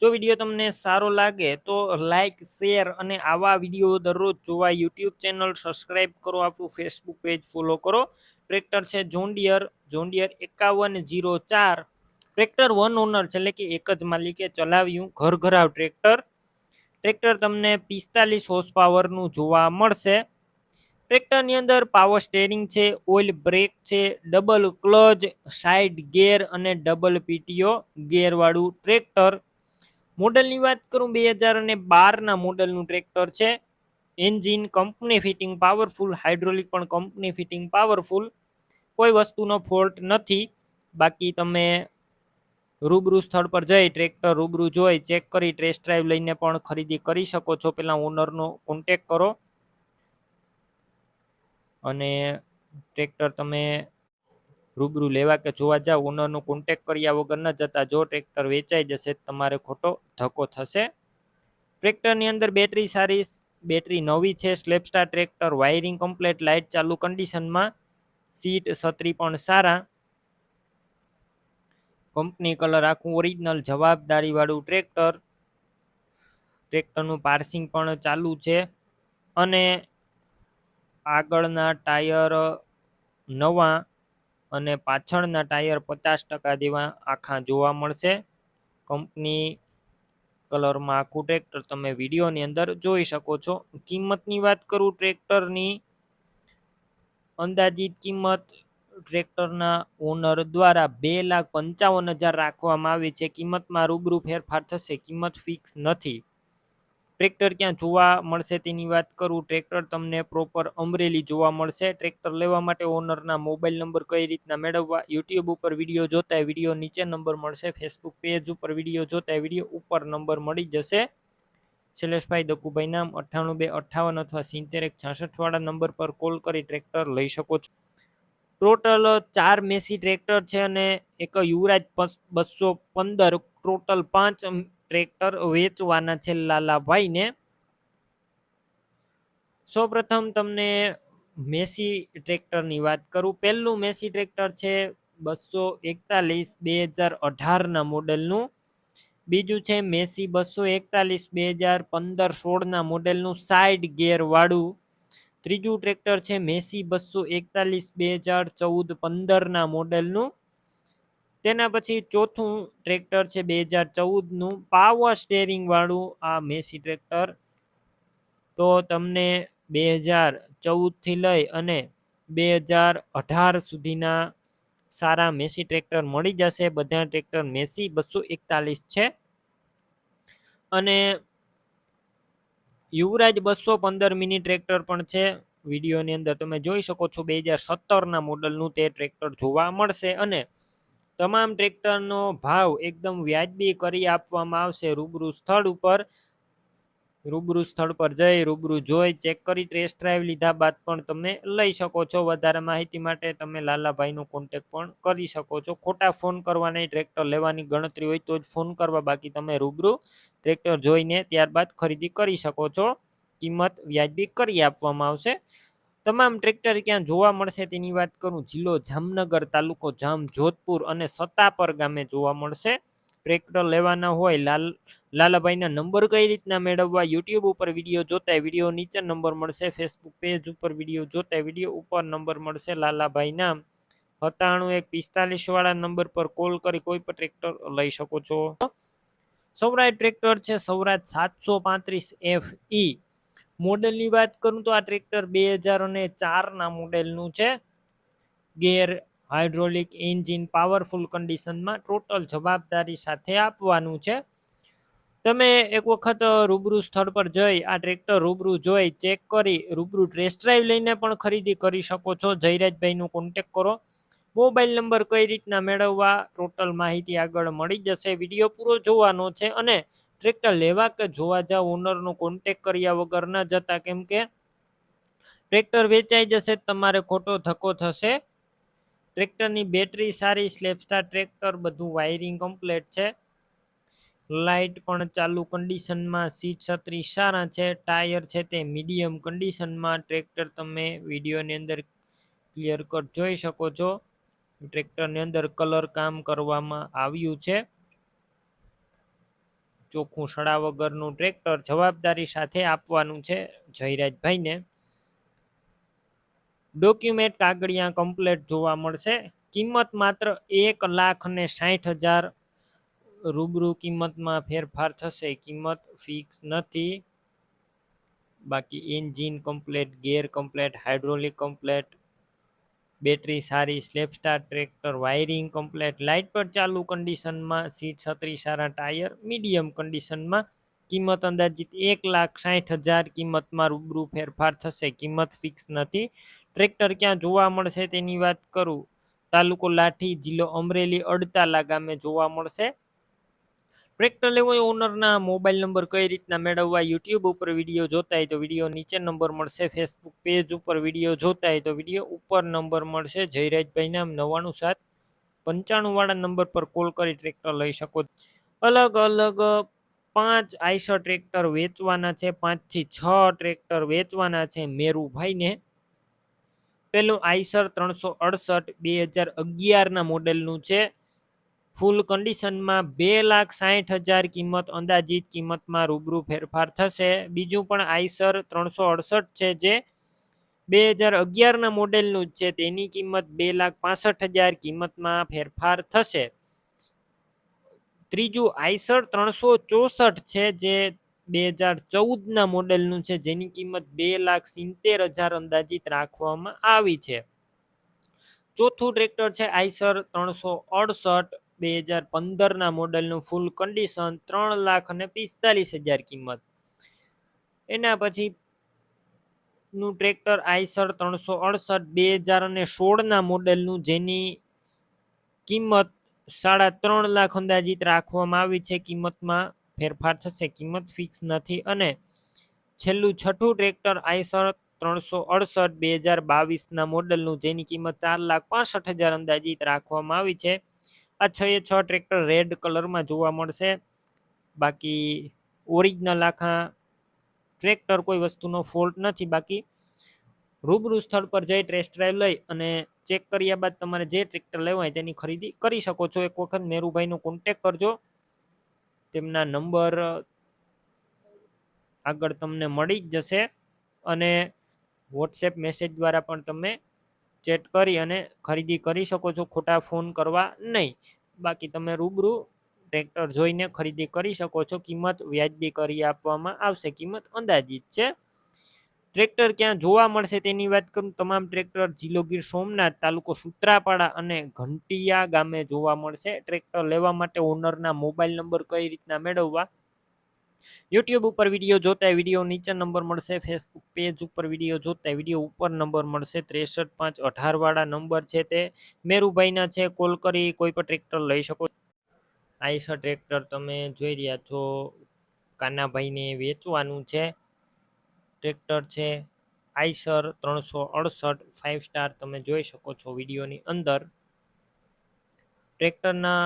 જો વીડિયો તમને સારો લાગે તો લાઇક શેર અને આવા વીડિયો દરરોજ જોવા યુટ્યુબ ચેનલ સબસ્ક્રાઈબ કરો, આપણું ફેસબુક પેજ ફોલો કરો. ટ્રેક્ટર છે જોન્ડિયર જોન્ડિયર એકાવન જીરો ચાર. ટ્રેક્ટર વન ઓનર છે, એટલે કે એક જ માલિકે ચલાવ્યું ઘર ઘરાવ ટ્રેક્ટર ટ્રેક્ટર તમને પિસ્તાલીસ હોર્સ પાવરનું જોવા મળશે. ટ્રેક્ટરની અંદર પાવર સ્ટેરિંગ છે ઓઇલ બ્રેક છે ડબલ ક્લચ સાઇડ ગેર અને ડબલ પીટીઓ ગેરવાળું ટ્રેક્ટર મોડલની વાત કરું, બે હજાર અને બારના મોડલનું ટ્રેક્ટર છે. Engine company fitting powerful, hydraulic પણ કંપની ફિટિંગ પાવરફુલ. કોઈ વસ્તુનો ફોલ્ટ નથી. બાકી તમે રૂબરૂ સ્થળ પર જઈ ટ્રેક્ટર રૂબરૂ જોઈ, ચેક કરી, ટેસ્ટ ડ્રાઈવ લઈને પણ ખરીદી કરી શકો છો. પહેલાં ઓનરનો કોન્ટેક કરો. અને ટ્રેક્ટર તમે રૂબરૂ લેવા કે જોવા જાવ ઓનરનું કોન્ટેક કર્યા વગર ન જતા જો ટ્રેક્ટર વેચાઈ જશે, તમારે ખોટો ધક્કો થશે. ટ્રેક્ટરની અંદર બેટરી સારી બેટરી નવી છે સ્લેપસ્ટાર ટ્રેક્ટર વાયરિંગ કમ્પ્લેટ લાઇટ ચાલુ કન્ડિશનમાં સીટ છત્રી પણ સારા. કંપની કલર આખું ઓરિજિનલ જવાબદારીવાળું ટ્રેક્ટર ટ્રેક્ટરનું પાર્સિંગ પણ ચાલુ છે. અને આગળના ટાયર નવા અને પાછળના ટાયર પચાસ ટકા જેવા આખા જોવા મળશે. કંપની કલરમાં આખું ટ્રેક્ટર તમે વિડીયોની અંદર જોઈ શકો છો. કિંમતની વાત કરું ટ્રેક્ટરની, અંદાજિત કિંમત ટ્રેક્ટરના ઓનર દ્વારા બે લાખ પંચાવન હજાર રાખવામાં આવી છે. કિંમતમાં રૂબરૂ ફેરફાર થશે. કિંમત ફિક્સ નથી. ટ્રેક્ટર ક્યાં જોવા મળશે તેની વાત કરું. ટ્રેક્ટર તમને પ્રોપર અમરેલી જોવા મળશે. ટ્રેક્ટર લેવા માટે ઓનરના મોબાઈલ નંબર કઈ રીતના મેળવવા યુટ્યુબ ઉપર વીડિયો જોતા વીડિયો નીચે નંબર મળશે. ફેસબુક પેજ ઉપર વીડિયો જોતા વીડિયો ઉપર નંબર મળી જશે. શૈલેષભાઈ દકુભાઈ નામ અઠ્ઠાણું બે અઠ્ઠાવન અથવા સિત્તેર એક છાસઠવાળા નંબર પર કોલ કરી ટ્રેક્ટર લઈ શકો છો. ટોટલ ચાર મેસી ટ્રેક્ટર છે અને એક યુવરાજ બસો પંદર ટોટલ પાંચ ટ્રેક્ટર વેચવાના છે લાલાભાઈને. સૌપ્રથમ તમને મેસી ટ્રેક્ટરની વાત કરું. પહેલું મેસી ટ્રેક્ટર છે બસો એકતાલીસ બે હજાર અઢારના મોડેલનું. બીજું છે મેસી બસો એકતાલીસ બે હજાર પંદર સોળના મોડેલનું સાઇડ ગેરવાળું ત્રીજું ટ્રેક્ટર છે મેસી બસો એકતાલીસ બે હજાર ચૌદ પંદરના મોડેલનું. તેના પછી ચોથું ટ્રેક્ટર છે બે હજાર ચૌદનું પાવર સ્ટેરિંગવાળું આ મેસી ટ્રેક્ટર. તો તમને બે હજાર ચૌદથી લઈ અને બે હજાર અઢાર સુધીના સારા મેસી ટ્રેક્ટર મળી જશે. બધા ટ્રેક્ટર મેસી બસો એકતાલીસ છે. અને યુવરાજ બસો પંદર મિની ટ્રેક્ટર પણ છે. વિડીયોની અંદર તમે જોઈ શકો છો બે હજાર સત્તરના મોડલનું તે ટ્રેક્ટર જોવા મળશે અને તમામ ટ્રેક્ટરનો ભાવ એકદમ વ્યાજબી કરી આપવામાં આવશે. રૂબરૂ સ્થળ ઉપર, રૂબરૂ સ્થળ પર જઈ, રૂબરૂ જોઈ, ચેક કરી ટેસ્ટ ડ્રાઈવ લીધા બાદ પણ તમે લઈ શકો છો. વધારે માહિતી માટે તમે લાલાભાઈનો કોન્ટેક પણ કરી શકો છો. ખોટા ફોન કરવાની ટ્રેક્ટર લેવાની ગણતરી હોય તો જ ફોન કરવા. બાકી તમે રૂબરૂ ટ્રેક્ટર જોઈને ત્યારબાદ ખરીદી કરી શકો છો. કિંમત વ્યાજબી કરી આપવામાં આવશે. તમામ ટ્રેક્ટર ક્યાં જોવા મળશે તેની વાત કરું? જિલ્લો જામનગર તાલુકો જામ જોધપુર અને સતાપર ગામે જોવા મળશે. ટ્રેક્ટર લેવાના હોય લાલ, લાલાભાઈના નંબર કઈ રીતના મેળવવા? યુટ્યુબ ઉપર વીડિયો જોતા વીડિયો નીચે નંબર મળશે. ફેસબુક પેજ ઉપર વીડિયો જોતા વીડિયો ઉપર નંબર મળશે લાલાભાઈના. સત્તાણું એક પિસ્તાલીસ વાળા નંબર પર કોલ કરી કોઈ પણ ટ્રેક્ટર લઈ શકો છો. સૌરાજ ટ્રેક્ટર છે સૌરાજ સાતસો પાંત્રીસ એફ ઈ મોડલની વાત કરું તો આ ટ્રેક્ટર બે હજાર અને ચારના મોડેલનું છે. ગેર હાઇડ્રોલિક એન્જિન પાવરફુલ કન્ડિશનમાં ટોટલ જવાબદારી સાથે આપવાનું છે. તમે એક વખત રૂબરૂ સ્થળ પર જઈ આ ટ્રેક્ટર રૂબરૂ જોઈ, ચેક કરી, રૂબરૂ ટેસ્ટ ડ્રાઈવ લઈને પણ ખરીદી કરી શકો છો. જયરાજભાઈનો કોન્ટેક કરો. મોબાઈલ નંબર કઈ રીતના મેળવવા, ટોટલ માહિતી આગળ મળી જશે. વીડિયો પૂરો જોવાનો છે અને ટ્રેક્ટર લેવા કે જોવા જાવ ઓનરનો કોન્ટેક કર્યા વગર ન જતા, કેમ કે ટ્રેક્ટર વેચાઈ જશે તમારે ખોટો ધક્કો થશે. ટ્રેક્ટરની બેટરી સારી સ્લેપસ્ટાર ટ્રેક્ટર, બધું વાયરિંગ કમ્પ્લેટ છે. લાઇટ પણ ચાલુ કન્ડિશનમાં સીટ છત્રી સારા છે, ટાયર છે તે મીડિયમ કન્ડિશનમાં ટ્રેક્ટર તમે વિડીયોની અંદર ક્લિયર કટ જોઈ શકો છો. ટ્રેક્ટરની અંદર કલર કામ કરવામાં આવ્યું છે. ચોખ્ખું સડા વગરનું ટ્રેક્ટર જવાબદારી સાથે આપવાનું છે જયરાજભાઈને. ડોક્યુમેન્ટ કાગળિયા કમ્પ્લેટ જોવા મળશે. કિંમત માત્ર એક લાખ ને સાઠ હજાર રૂબરૂ કિંમતમાં ફેરફાર થશે. કિંમત ફિક્સ નથી. બાકી engine complete, gear complete, hydraulic complete battery સારી self start tractor, wiring complete, light પર ચાલુ કન્ડિશનમાં, સીટ છત્રી સારા ટાયર, મીડિયમ કન્ડિશનમાં. કિંમત અંદાજિત એક લાખ સાઠ હજાર કિંમતમાં રૂબરૂ ફેરફાર થશે. કિંમત ફિક્સ નથી. ટ્રેક્ટર ક્યાં જોવા મળશે તેની વાત કરું. તાલુકો લાઠી, જિલ્લો અમરેલી, અડતાલા ગામે જોવા મળશે. ટ્રેક્ટર લેવો ઓનરના મોબાઈલ નંબર કઈ રીતના મેળવવા યુટ્યુબ ઉપર વીડિયો જોતા હોય તો વીડિયો નીચે નંબર મળશે ફેસબુક પેજ ઉપર વીડિયો જોતા હોય તો વીડિયો ઉપર નંબર મળશે. જયરાજભાઈ નામ નવ્વાણું સાત પંચાણુંવાળા નંબર પર કોલ કરી ટ્રેક્ટર લઈ શકો અલગ અલગ પાંચ આઈસર ટ્રેક્ટર વેચવાના છે પાંચથી છ ટ્રેક્ટર વેચવાના છે મેરુભાઈને. પેલું આઈસર ત્રણસો અડસઠ, બે હજાર અગિયારના મોડેલનું છે. ફૂલ કન્ડિશનમાં બે લાખ સાહીઠ હજાર કિંમત, અંદાજિત કિંમતમાં રૂબરૂ ફેરફાર થશે. બીજું પણ આઈસર ત્રણસો અડસઠ છે, જે બે હજાર અગિયારના મોડેલનું જ છે. તેની કિંમત બે લાખ પાસઠ હજાર કિંમતમાં ફેરફાર થશે. ત્રીજું આઈસર ત્રણસો ચોસઠ છે, જે બે હજાર ચૌદના મોડેલનું છે. જેની કિંમત બે લાખ સિત્તેર હજાર અંદાજિત રાખવામાં આવી છે. ચોથું ટ્રેક્ટર છે આઈસર ત્રણસો અડસઠ. બે હજાર પંદરના મોડલનું ફૂલ કન્ડિશન ત્રણ લાખ અને પિસ્તાલીસ હજાર કિંમત. એના પછી નું ટ્રેક્ટર આઈસર ત્રણસો અડસઠ, બે હજાર અને સોળના મોડેલનું જેની કિંમત સાડા ત્રણ લાખ અંદાજિત રાખવામાં આવી છે. કિંમતમાં ફેરફાર થશે, કિંમત ફિક્સ નથી અને છેલ્લું છઠ્ઠું ટ્રેક્ટર આઈસર ત્રણસો અડસઠ, બે હજાર બાવીસના મોડલનું જેની કિંમત ચાર લાખ પાસઠ હજાર અંદાજિત રાખવામાં આવી છે. આ છ એ છ ટ્રેક્ટર રેડ કલરમાં જોવા મળશે. બાકી ઓરિજિનલ આખા ટ્રેક્ટર કોઈ વસ્તુનો ફોલ્ટ નથી. બાકી રૂબરૂ સ્થળ પર જઈ ટેસ્ટ ડ્રાઈવ લઈ અને ચેક કર્યા બાદ તમારે જે ટ્રેક્ટર લેવા હોય તેની ખરીદી કરી શકો છો. એક વખત મેરુભાઈનો કોન્ટેક કરજો. તેમના નંબર આગળ તમને મળી જ જશે. અને વોટ્સએપ મેસેજ દ્વારા પણ તમે ચેટ કરી અને ખરીદી કરી શકો છો, ખોટા ફોન કરવા નહીં. બાકી તમે રૂબરૂ ટ્રેક્ટર જોઈને ખરીદી કરી શકો છો. કિંમત વ્યાજબી કરી આપવામાં આવશે. કિંમત અંદાજિત છે. ટ્રેક્ટર ક્યાં જોવા મળશે તેની વાત કરું. તમામ ટ્રેક્ટર જિલ્લો સોમનાથ, તાલુકો સુત્રાપાડા અને ઘંટિયા ગામે જોવા મળશે. ટ્રેક્ટર લેવા માટે ઓનરના મોબાઈલ નંબર કઈ રીતના મેળવવા? યુટ્યુબ ઉપર વીડિયો જોતા વીડિયો નીચે નંબર મળશે ફેસબુક પેજ ઉપર વીડિયો જોતા વીડિયો ઉપર નંબર મળશે, ત્રેસઠ પાંચ અઢારવાળા નંબર છે તે. મેરુભાઈના છે કોલ કરી કોઈ પણ ટ્રેક્ટર લઈ શકો આઈસર ટ્રેક્ટર તમે જોઈ રહ્યા છો, કાનાભાઈને વેચવાનું છે. ટ્રેક્ટર છે, આઈસર ત્રણસો અડસઠ ફાઇવ સ્ટાર તમે જોઈ શકો છો વિડીયોની અંદર. ટ્રેક્ટરના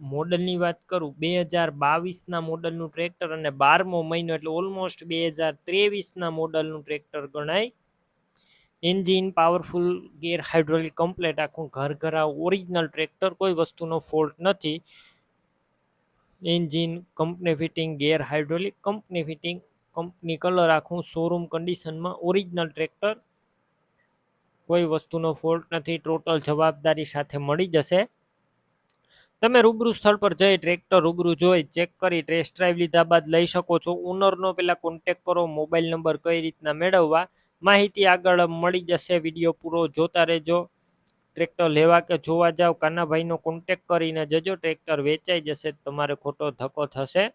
મોડલની વાત કરું, બે હજાર બાવીસના મોડલનું ટ્રેક્ટર અને બારમો મહિનો, એટલે ઓલમોસ્ટ બે હજાર ત્રેવીસના મોડલનું ટ્રેક્ટર ગણાય. Engine powerful gear hydraulic complete આખું ઘર ઘરા ઓરિજિનલ ટ્રેક્ટર, કોઈ વસ્તુનો ફોલ્ટ નથી. Engine company fitting gear hydraulic company fitting company colour આખું શોરૂમ કન્ડિશનમાં ઓરિજિનલ ટ્રેક્ટર. કોઈ વસ્તુનો ફોલ્ટ નથી ટોટલ જવાબદારી સાથે મળી જશે. તમે રૂબરૂ સ્થળ પર જઈ ટ્રેક્ટર રૂબરૂ જોઈ, ચેક કરી, ટેસ્ટ ડ્રાઈવ લીધા બાદ લઈ શકો છો. ઓનરનો પહેલાં કોન્ટેક કરો મોબાઈલ નંબર કઈ રીતના મેળવવા, માહિતી આગળ મળી જશે. વીડિયો પૂરો જોતા રહેજો. ટ્રેક્ટર લેવા કે જોવા જાવ કાનાભાઈનો કોન્ટેક કરીને જજો. ટ્રેક્ટર વેચાઈ જશે, તમારે ખોટો ધક્કો થશે.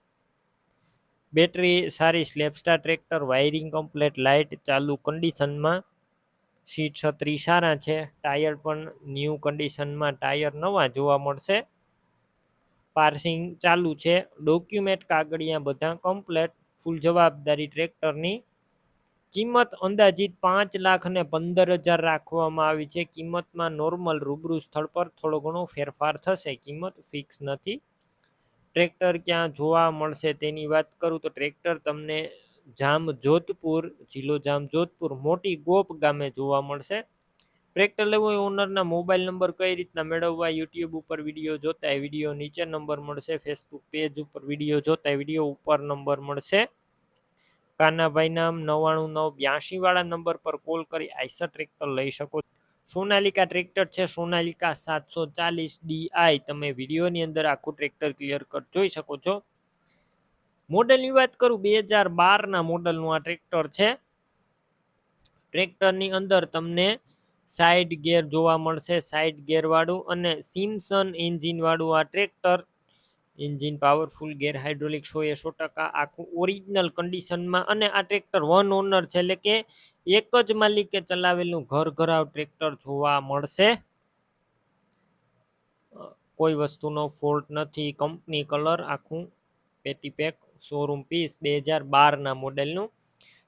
બેટરી સારી self start tractor wiring complete light ચાલુ કન્ડિશનમાં સીટ છત્રી સારા છે. ટાયર પણ ન્યૂ કન્ડિશનમાં ટાયર નવા જોવા મળશે. પાર્સિંગ ચાલુ છે. ડોક્યુમેન્ટ કાગળિયા બધા કમ્પ્લેટ ફૂલ જવાબદારી ટ્રેક્ટરની. કિંમત અંદાજિત પાંચ લાખ અને પંદર હજાર રાખવામાં આવી છે. કિંમતમાં નોર્મલ રૂબરૂ સ્થળ પર થોડો ઘણો ફેરફાર થશે. કિંમત ફિક્સ નથી. ટ્રેક્ટર ક્યાં જોવા મળશે તેની વાત કરું તો ટ્રેક્ટર તમને જામ જોધપુર જિલ્લો જામ જોધપુર મોટી ગોપ ગામે જોવા મળશે. ટ્રેક્ટર લેવું હોય ઓનરના મોબાઈલ નંબર કઈ રીતના મેળવવા યુટ્યુબ ઉપર વીડિયો જોતા એ વીડિયો નીચે નંબર મળશે ફેસબુક પેજ ઉપર વીડિયો જોતા એ વીડિયો ઉપર નંબર મળશે. કાનાભાઈ નામ નવ્વાણું નવ બ્યાસી વાળા નંબર પર કોલ કરી, આઈસર ટ્રેક્ટર લઈ શકો. સોનાલિકા ટ્રેક્ટર છે, સોનાલિકા સાતસો ચાલીસ ડીઆઈ તમે વિડીયોની અંદર આખું ટ્રેક્ટર ક્લિયર કટ જોઈ શકો છો. મોડેલની વાત કરું, બે હજાર બારના મોડલનું આ ટ્રેક્ટર છે. ટ્રેક્ટરની અંદર તમને સાઈડ ગેર જોવા મળશે. સાઈડ ગેરવાળું અને સિમસન એન્જિનવાળું આ tractor engine powerful, gear hydraulic, સો એ સો ટકા આખું ઓરિજિનલ કન્ડિશનમાં અને આ ટ્રેક્ટર વન ઓનર છે. એટલે કે એક જ માલિકે ચલાવેલું ઘર ઘરાવ ટ્રેક્ટર જોવા મળશે. કોઈ વસ્તુનો ફોલ્ટ નથી. કંપની કલર આખું પેટી પેક, શોરૂમ પીસ, બે હજાર બારના મોડેલનું.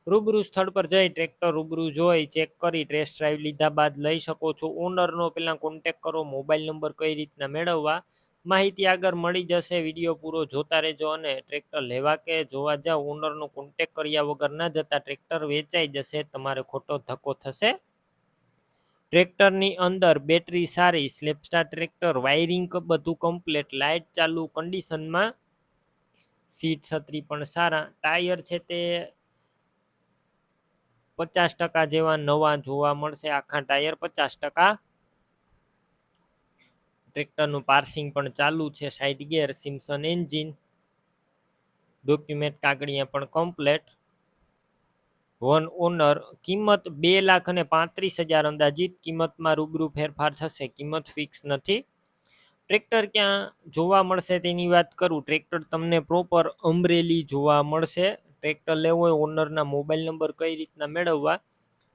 રૂબરૂ સ્થળ પર જઈ ટ્રેક્ટર રૂબરૂ જોઈ, ચેક કરી ટેસ્ટ ડ્રાઈવ લીધા બાદ લઈ શકો છો. ઓનરનો પહેલાં કોન્ટેક કરો મોબાઈલ નંબર કઈ રીતના મેળવવા, માહિતી આગળ મળી જશે, વીડિયો પૂરો જોતા રહેજો અને ટ્રેક્ટર લેવા કે જોવા જાવ ઓનરનો કોન્ટેક કર્યા વગર ના જતા ટ્રેક્ટર વેચાઈ જશે, તમારે ખોટો ધક્કો થશે. ટ્રેક્ટરની અંદર બેટરી સારી સ્લેપસ્ટાર ટ્રેક્ટર વાયરિંગ બધું કમ્પ્લેટ લાઇટ ચાલુ કન્ડિશનમાં સીટ છત્રી પણ સારા, ટાયર છે તે પચાસ ટકા જેવા નવા જોવા મળશે. આખા ટાયર પચાસ ટકા. ટ્રેક્ટરનું પાર્સિંગ પણ ચાલુ છે. Side gear Simpson engine. Document કાગળિયા પણ કમ્પ્લેટ. વન ઓનર, કિંમત બે લાખ અને પાંત્રીસ હજાર અંદાજિત. કિંમતમાં રૂબરૂ ફેરફાર થશે. કિંમત ફિક્સ નથી. ટ્રેક્ટર ક્યાં જોવા મળશે તેની વાત કરું. ટ્રેક્ટર તમને પ્રોપર અમરેલી જોવા મળશે. ટ્રેક્ટર લેવો હોય, ઓનરના મોબાઈલ નંબર કઈ રીતના મેળવવા,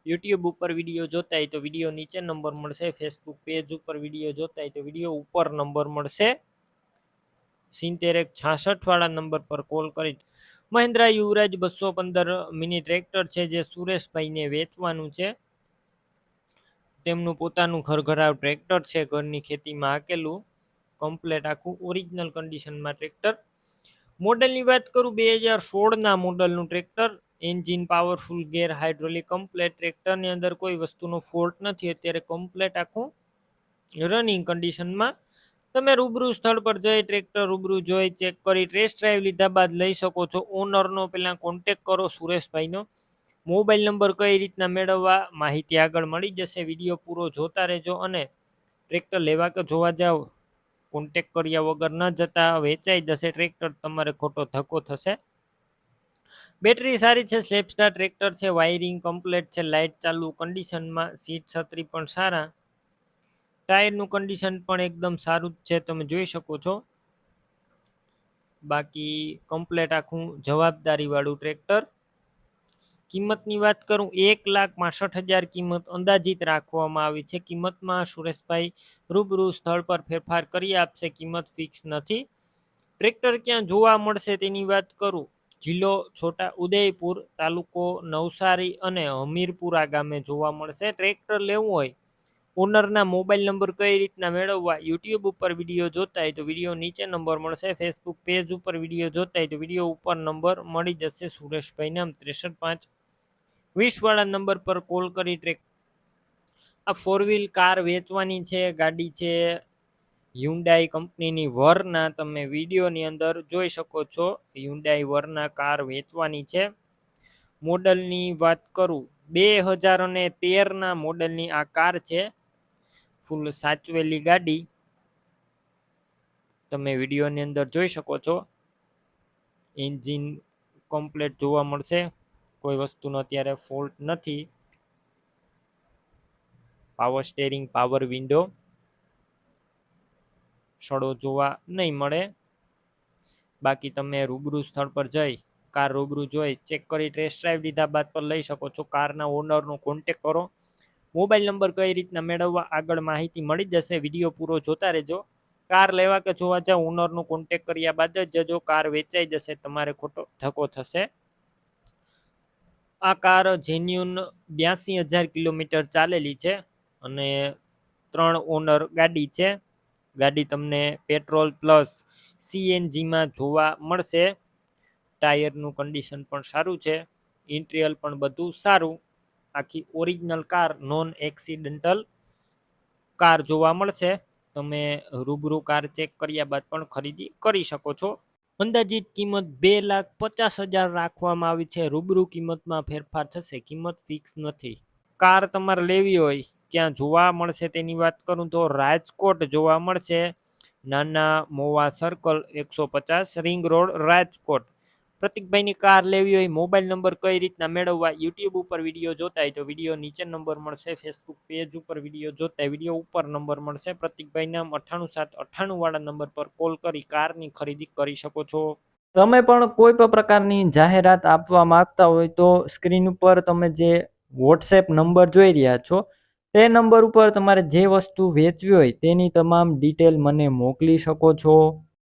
યુટ્યુબ ઉપર વીડિયો જોતા હોય તો વીડિયો નીચે નંબર મળશે, ફેસબુક પેજ ઉપર વીડિયો જોતા હોય તો વીડિયો ઉપર નંબર મળશે. સિત્તેર એક વાળા નંબર પર કોલ કરી. મહિન્દ્રા યુવરાજ બસો પંદર મિની ટ્રેક્ટર છે જે સુરેશભાઈને વેચવાનું છે. તેમનું પોતાનું ઘરઘરાવ ટ્રેક્ટર છે, ઘરની ખેતીમાં આકેલું કમ્પ્લેટ આખું ઓરિજિનલ કન્ડિશનમાં ટ્રેક્ટર. મોડલની વાત કરું, બે હજાર સોળના મોડલનું tractor, engine, powerful, gear hydraulic, complete ટ્રેક્ટરની અંદર કોઈ વસ્તુનો ફોલ્ટ નથી. અત્યારે કમ્પ્લેટ આખું રનિંગ કન્ડિશનમાં તમે રૂબરૂ સ્થળ પર જઈ ટ્રેક્ટર રૂબરૂ જોઈ ચેક કરી ટેસ્ટ ડ્રાઈવ લીધા બાદ લઈ શકો છો. ઓનરનો પહેલાં કોન્ટેક કરો સુરેશભાઈનો. મોબાઈલ નંબર કઈ રીતના મેળવવા, માહિતી આગળ મળી જશે. વીડિયો પૂરો જોતા રહેજો અને ટ્રેક્ટર લેવા કે જોવા જાઓ. કોન્ટેક કર્યા વગર ન જતા વેચાઈ જશે ટ્રેક્ટર તમારે ખોટો ધક્કો થશે. બેટરી સારી છે સ્લેપસ્ટાર ટ્રેક્ટર છે વાયરિંગ કમ્પ્લેટ છે લાઇટ ચાલુ કન્ડિશનમાં સીટ છત્રી પણ સારા. ટાયરનું કન્ડિશન પણ એકદમ સારું જ છે, તમે જોઈ શકો છો. બાકી કમ્પ્લેટ આખું જવાબદારીવાળું ટ્રેક્ટર કિંમતની વાત કરું, એક લાખ પાસઠ હજાર કિંમત અંદાજિત રાખવામાં આવી છે. કિંમતમાં સુરેશભાઈ રૂબરૂ સ્થળ પર ફેરફાર કરી આપશે, કિંમત ફિક્સ નથી. ટ્રેક્ટર ક્યાં જોવા મળશે તેની વાત કરું. જિલ્લો છોટા ઉદયપુર તાલુકો નવસારી અને હમીરપુરા ગામે જોવા મળશે. ટ્રેક્ટર લેવું હોય, ઓનરના મોબાઈલ નંબર કઈ રીતના મેળવવા, યુટ્યુબ ઉપર વીડિયો જોતા હોય તો વીડિયો નીચે નંબર મળશે. ફેસબુક પેજ ઉપર વીડિયો જોતા હોય તો વીડિયો ઉપર નંબર મળી જશે. સુરેશભાઈ નામ ત્રેસઠ પાંચ વીસવાળા નંબર પર કોલ કરી ટ્રેક આ ફોર વ્હીલ કાર વેચવાની છે, ગાડી છે હ્યુન્ડાઈ કંપનીની વરના તમે વિડીયોની અંદર જોઈ શકો છો. હ્યુન્ડાઈ વરના કાર વેચવાની છે. મોડલની વાત કરું, બે હજાર અને તેરના મોડલની આ કાર છે. ફૂલ સાચવેલી ગાડી. તમે વિડીયોની અંદર જોઈ શકો છો. એન્જિન કમ્પ્લેટ જોવા મળશે. કોઈ વસ્તુનો અત્યારે ફોલ્ટ નથી. પાવર સ્ટેરિંગ પાવર વિન્ડો સડો જોવા નહીં મળે. બાકી તમે રૂબરૂ સ્થળ પર જઈ, કાર રૂબરૂ જોઈ ચેક કરી ટેસ્ટ ડ્રાઈવ લીધા બાદ પર લઈ શકો છો. કારના ઓનરનો કોન્ટેક કરો. મોબાઈલ નંબર કઈ રીતના મેળવવા આગળ માહિતી મળી જશે વીડિયો પૂરો જોતા રહેજો. કાર લેવા કે જોવા જાવ ઓનરનો કોન્ટેક કર્યા બાદ જ જો કાર વેચાઈ જશે, તમારે ખોટો ધક્કો થશે. આ કાર જેન્યુન બ્યાસી હજાર કિલોમીટર ચાલેલી છે અને ત્રણ ઓનર ગાડી છે. ગાડી તમને પેટ્રોલ પ્લસ સીએનજીમાં જોવા મળશે. ટાયરનું કન્ડિશન પણ સારું છે. ઇન્ટિરિયલ પણ બધું સારું. આખી original car non accidental car જોવા મળશે. તમે રૂબરૂ કાર ચેક કર્યા બાદ પણ ખરીદી કરી શકો છો. અંદાજિત કિંમત બે લાખ પચાસ હજાર રાખવામાં આવી છે. રૂબરૂ કિંમતમાં ફેરફાર થશે. કિંમત ફિક્સ નથી. કાર તમારે લેવી હોય, ક્યાં જોવા મળશે તેની વાત કરું તો રાજકોટ જોવા મળશે. નાના મોવા સર્કલ એકસો પચાસ રિંગ રોડ રાજકોટ. પ્રતિકભાઈની કાર લેવી હોય, મોબાઈલ નંબર કઈ રીતના મેળવવા, યુટ્યુબ ઉપર વીડિયો જોતા હોય તો વીડિયો નીચે નંબર મળશે ફેસબુક પેજ ઉપર વીડિયો જોતા વીડિયો ઉપર નંબર મળશે. પ્રતિકભાઈ નામ અઠ્ઠાણું સાત અઠ્ઠાણું વાળા નંબર પર કોલ કરી કારની ખરીદી કરી શકો છો. તમે પણ કોઈ પણ પ્રકારની જાહેરાત આપવા માંગતા હોય તો સ્ક્રીન ઉપર તમે જે વોટ્સએપ નંબર જોઈ રહ્યા છો, તે નંબર ઉપર તમારે જે વસ્તુ વેચવી હોય તેની તમામ ડિટેલ મને મોકલી શકો છો.